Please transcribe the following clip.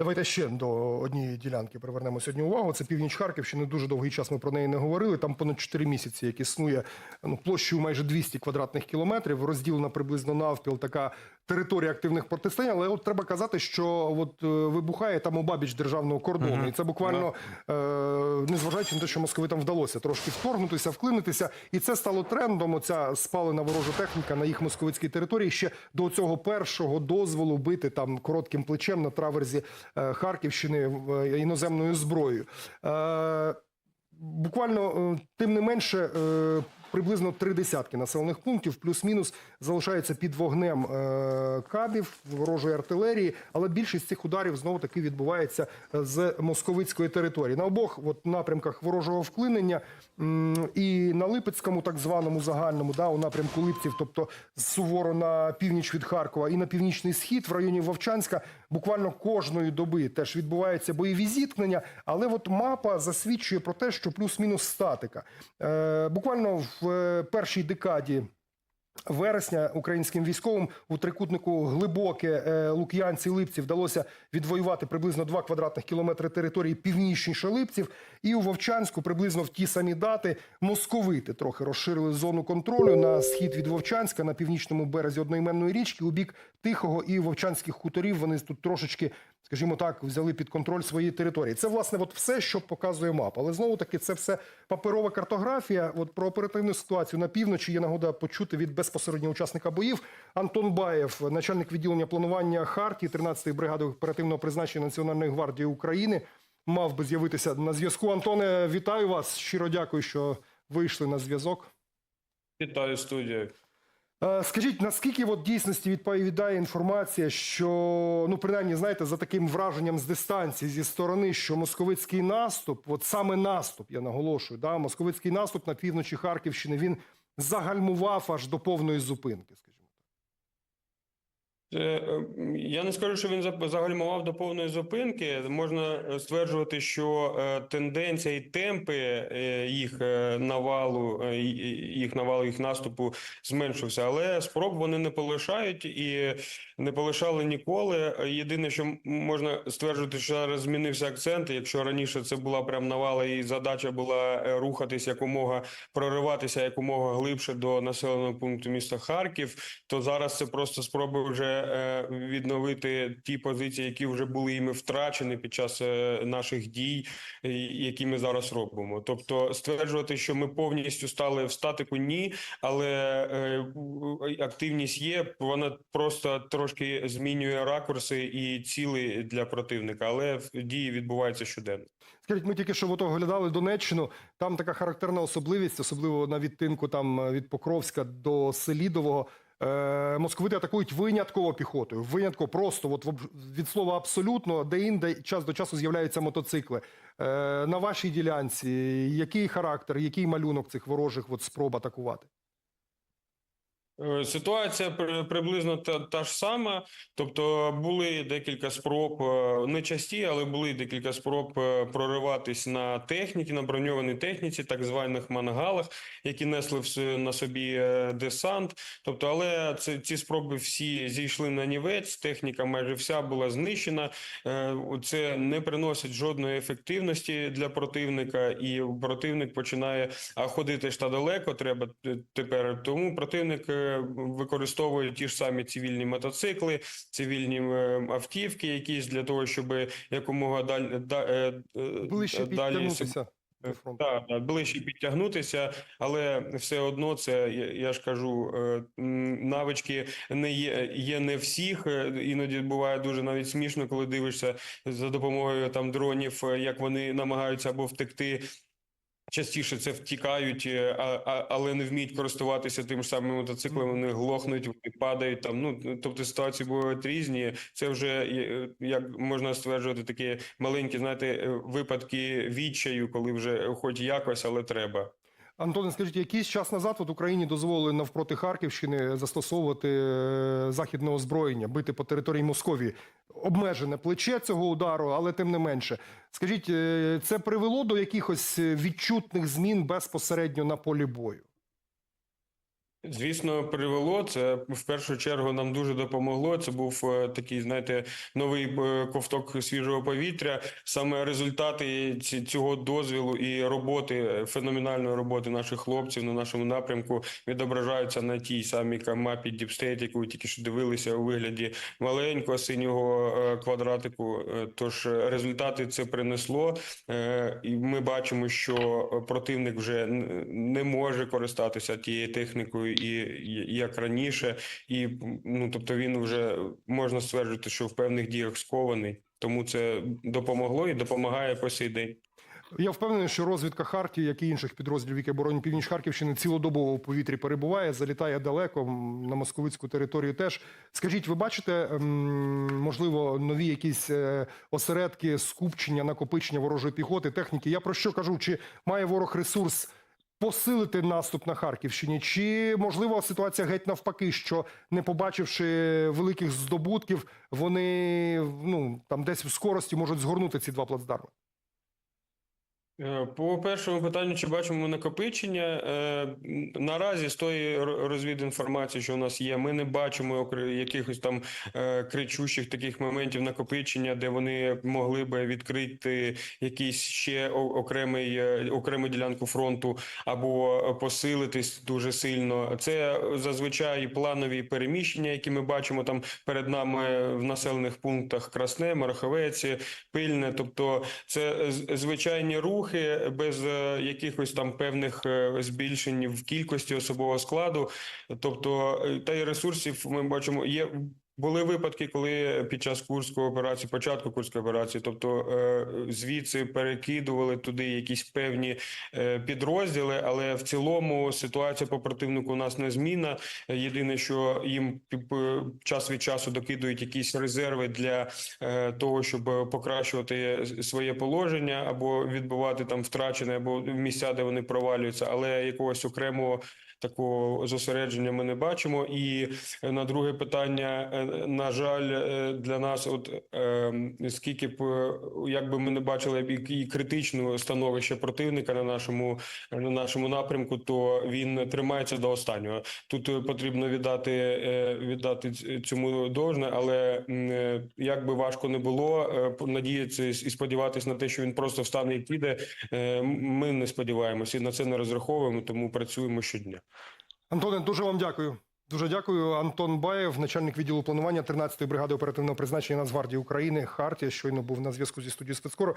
Давайте ще до однієї ділянки привернемо сьогодні увагу. Це північ Харківщини. Дуже довгий час ми про неї не говорили. Там понад 4 місяці, як існує ну, площею майже 200 квадратних кілометрів, розділена приблизно навпіл така територія активних протистоянь. Але от треба казати, що от е, вибухає там обабіч державного кордону, Мгм. і це буквально е, незважаючи на те, що московитам вдалося трошки вторгнутися, вклинитися, і це стало трендом. Оця спалена ворожа техніка на їх московицькій території ще до цього першого дозволу бити там коротким плечем на траверзі Харківщини е, іноземною зброєю. Е, Буквально е, тим не менше, е, приблизно три десятки населених пунктів, плюс-мінус, залишаються під вогнем е, кабів ворожої артилерії, але більшість цих ударів знову таки відбувається е, з московицької території. На обох от, напрямках ворожого вклинення і на Липецькому, так званому загальному, да, у напрямку Липців, тобто суворо на північ від Харкова і на північний схід в районі Вовчанська, буквально кожної доби теж відбуваються бойові зіткнення. Але от мапа засвідчує про те, що плюс-мінус статика. Е, буквально в е, першій декаді. Вересня українським військовим у трикутнику глибоке е, Лук'янці Липці вдалося відвоювати приблизно 2 квадратних кілометри території північніше Липців. І у Вовчанську приблизно в ті самі дати московити трохи розширили зону контролю на схід від Вовчанська на північному березі одноіменної річки у бік Тихого і Вовчанських хуторів. Вони тут трошечки, скажімо так, взяли під контроль свої території. Це власне от все, що показує мапа. Але знову таки це все паперова картографія. От про оперативну ситуацію на півночі є нагода почути від безпосереднього учасника боїв. Антон Баєв, начальник відділення планування Харті 13-ї бригади оперативного призначення Національної гвардії України, мав би з'явитися на зв'язку. Антоне, вітаю вас. Щиро дякую, що вийшли на зв'язок. Вітаю студію. Е, Скажіть, наскільки от дійсності відповідає інформація, що ну принаймні, знаєте, за таким враженням з дистанції зі сторони, що московицький наступ, от саме наступ, я наголошую, да, московицький наступ на півночі Харківщини він загальмував аж до повної зупинки, скажімо. Е, Я не скажу, що він за- загальмував до повної зупинки. Можна е, стверджувати, що е, тенденція і темпи їх навалу, їх навалу, їх наступу зменшився. Але спроб вони не полишають і не полишали ніколи. Єдине, що можна стверджувати, що зараз змінився акцент. Якщо раніше це була прям навала, і задача була рухатись якомога прориватися якомога глибше до населеного пункту міста Харків, то зараз це просто спроби вже відновити ті позиції, які вже були іми втрачені під час е, наших дій, е, які ми зараз робимо. Тобто, стверджувати, що ми повністю стали в статику, ні, але е, активність є. Вона просто трошки змінює ракурси і ціли для противника, але дії відбуваються щоденно. Скажіть, ми тільки що оглядали Донеччину. Там така характерна особливість, особливо на відтинку там е, від Покровська до Селідового. Е, московити атакують винятково піхотою. Винятково просто от від слова абсолютно, де інде час до часу з'являються мотоцикли. Е, на вашій ділянці який характер, який малюнок цих ворожих от, спроб атакувати? Е, Ситуація при- приблизно та, та ж сама. Тобто були декілька спроб, е, не часті, але були декілька спроб е, прориватись на техніці, на броньованій техніці, так званих мангалах, які несли на собі десант. Тобто, але це ці спроби всі зійшли на нівець. Техніка майже вся була знищена. Це не приносить жодної ефективності для противника, і противник починає ходити ж та далеко. Треба тепер. Тому противник е, використовує ті ж самі цивільні мотоцикли, цивільні е, автівки, якісь для того, щоб якомога да, е, е, Ближче далі так, так, ближче підтягнутися, але все одно це я, ж кажу, е, навички не є, є не всіх. Е, Іноді буває дуже навіть смішно, коли дивишся за допомогою там дронів, е, як вони намагаються або втекти. Частіше це втікають, е, а, але не вміють користуватися тим ж самим мотоциклом. Вони глохнуть, вони падають там. Ну тобто ситуації бувають різні. Це вже е, як можна стверджувати, такі маленькі, знаєте, е, випадки відчаю, коли вже хоч якось, але треба. Антоне, скажіть, якийсь час назад от Україні дозволили навпроти Харківщини застосовувати е, західне озброєння, бити по території Московії. Обмежене плече цього удару, але тим не менше. Скажіть, е, це привело до якихось е, відчутних змін безпосередньо на полі бою? Звісно, привело це в першу чергу. Нам дуже допомогло. Це був е, такий, знаєте, новий е, ковток свіжого повітря. Саме результати цього дозвілу і роботи е, феноменальної роботи наших хлопців на нашому напрямку відображаються на тій самій мапі State, яку ви тільки що дивилися у вигляді маленького синього квадратику. Тож результати це принесло, і ми бачимо, що противник вже не може користатися тією технікою, і як раніше, і ну тобто він вже можна стверджувати, що в певних діях скований. Тому це допомогло і допомагає по сей день. Я впевнений, що розвідка Хартії, як і інших підрозділів, які оборонять північ Харківщини, цілодобово у повітрі перебуває, залітає далеко на московицьку територію. Теж скажіть, ви бачите можливо нові якісь е, осередки, скупчення, накопичення ворожої піхоти, техніки? Я про що кажу? Чи має ворог ресурс? Посилити наступ на Харківщині, чи можливо ситуація геть навпаки, що не побачивши великих здобутків, вони ну там десь в скорості можуть згорнути ці два плацдарми? Е, По першому питанню, чи бачимо накопичення? Е, Наразі з тої ро- розвідінформації, що у нас є, ми не бачимо якихось там е, кричущих таких моментів накопичення, де вони могли би відкрити якийсь ще окремий окрему ділянку фронту або посилитись дуже сильно. Це зазвичай планові переміщення, які ми бачимо там перед нами в населених пунктах Красне, Мараховець, Пильне. Тобто це звичайні рухи без е, якихось там певних е, збільшень в кількості особового складу. Тобто, е, та й ресурсів ми бачимо є. Були випадки, коли під час курської операції, початку курської операції, тобто е, звідси перекидували туди якісь певні е, підрозділи, але в цілому ситуація по противнику у нас не зміна. Єдине, що їм час від часу докидують якісь резерви для е, того, щоб покращувати своє положення або відбувати там втрачене, або місця, де вони провалюються, але якогось окремого такого зосередження ми не бачимо. І на друге питання, на жаль, е, для нас, от е, скільки б е, як би ми не бачили і критичного становища противника на нашому на нашому напрямку, то він тримається до останнього. Тут е, потрібно віддати віддати цьому должне, але як би важко не було, надіятися і сподіватися на те, що він просто встане і піде. Ми не сподіваємося і на це не розраховуємо, тому працюємо щодня. Антоне, дуже вам дякую. Дуже дякую. Антон Баєв, начальник відділу планування 13-ї бригади оперативного призначення Нацгвардії України. Хартія щойно був на зв'язку зі студією спецкору.